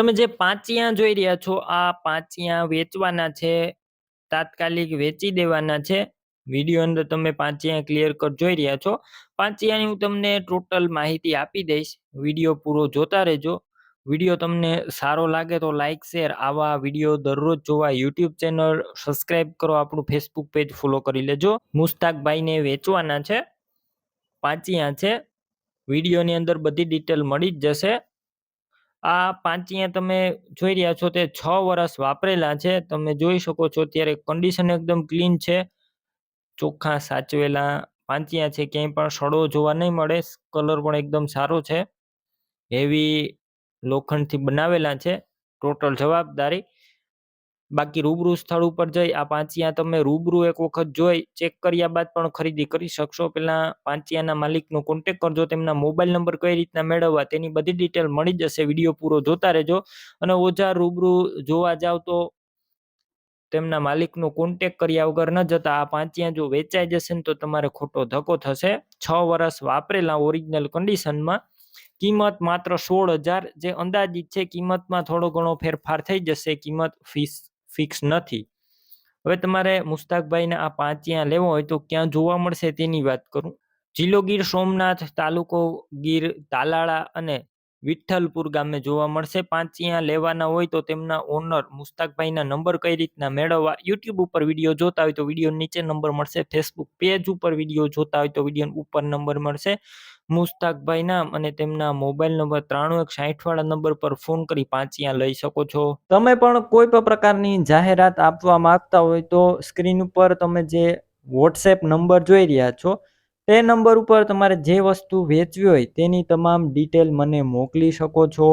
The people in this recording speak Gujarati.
તમે જે પાંચિયા જોઈ રહ્યા છો, આ પાંચિયા વેચવાના છે, તાત્કાલિક વેચી દેવાના છે. વીડિયો અંદર તમે પાંચિયા ક્લિયર કટ જોઈ રહ્યા છો. પાંચિયાની હું તમને ટોટલ માહિતી આપી દઈશ. વીડિયો પૂરો જોતા રહેજો. વીડિયો તમને સારો લાગે તો લાઇક શેર, આવા વીડિયો દરરોજ જોવા યુટ્યુબ ચેનલ સબસ્ક્રાઈબ કરો, આપણું ફેસબુક પેજ ફોલો કરી લેજો. મુસ્તાકભાઈને વેચવાના છે. પાંચિયા છે. વિડીયોની અંદર બધી ડિટેલ મળી જ જશે. આ પાંચિયા તમે જોઈ રહ્યા છો તે છ વર્ષ વાપરેલા છે. તમે જોઈ શકો છો ત્યારે કન્ડિશન એકદમ ક્લીન છે. ચોખ્ખા સાચવેલા પાંચિયા છે. ક્યાંય પણ સડો જોવા નહીં મળે. કલર પણ એકદમ સારો છે. હેવી લોખંડથી બનાવેલા છે. ટોટલ જવાબદારી બાકી રૂબરૂ સ્થળ ઉપર જઈ આ પાંચિયા તમે રૂબરૂ એક વખત જોઈ ચેક કર્યા બાદ પણ ખરીદી કરી શકશો. પેલા પાંચિયાના માલિકનો કોન્ટેક કરજો, તેમના મોબાઈલ નંબર કઈ રીતના મેળવવા તેની બધી ડિટેલ મળી જશે. વીડિયો પૂરો જોતા રહેજો અને ઓજા રૂબરૂ જોવા જાવ તો તેમના માલિકનો કોન્ટેક કર્યા વગર ન જતા આ પાંચિયા જો વેચાઈ જશે ને તો તમારે ખોટો ધક્કો થશે. છ વર્ષ વાપરેલા ઓરિજિનલ કન્ડિશનમાં કિંમત માત્ર સોળ હજાર. જે અંદાજિત છે કિંમતમાં થોડો ઘણો ફેરફાર થઈ જશે. કિંમત ફીસ ફિક્સ નથી. હવે તમારે મુસ્તાકભાઈને આ પાંચિયા લેવો હોય તો ક્યાં જોવા મળશે તેની વાત કરું. જિલ્લો ગીર સોમનાથ તાલુકો ગીર તાલાળા અને વિઠ્ઠલપુર ગામે જોવા મળશે. પાંચિયા લેવાના હોય તો તેમના ઓનર મુસ્તાકભાઈના નંબર કઈ રીતના મેળવવા યુટ્યુબ ઉપર વીડિયો જોતા હોય તો વીડિયો નીચે નંબર મળશે. ફેસબુક પેજ ઉપર વીડિયો જોતા હોય તો વીડિયો ઉપર નંબર મળશે. મુસ્તાકભાઈ નામ અને તેમના મોબાઈલ નંબર ત્રાણું એક સાઠ વાળા નંબર પર ફોન કરી પાંચિયા લઈ શકો છો. તમે પણ કોઈ પણ પ્રકારની જાહેરાત આપવા માંગતા હોય તો સ્ક્રીન ઉપર તમે જે વોટ્સએપ નંબર જોઈ રહ્યા છો, તે નંબર ઉપર તમારે જે વસ્તુ વેચવી હોય તેની તમામ ડિટેલ મને મોકલી શકો છો.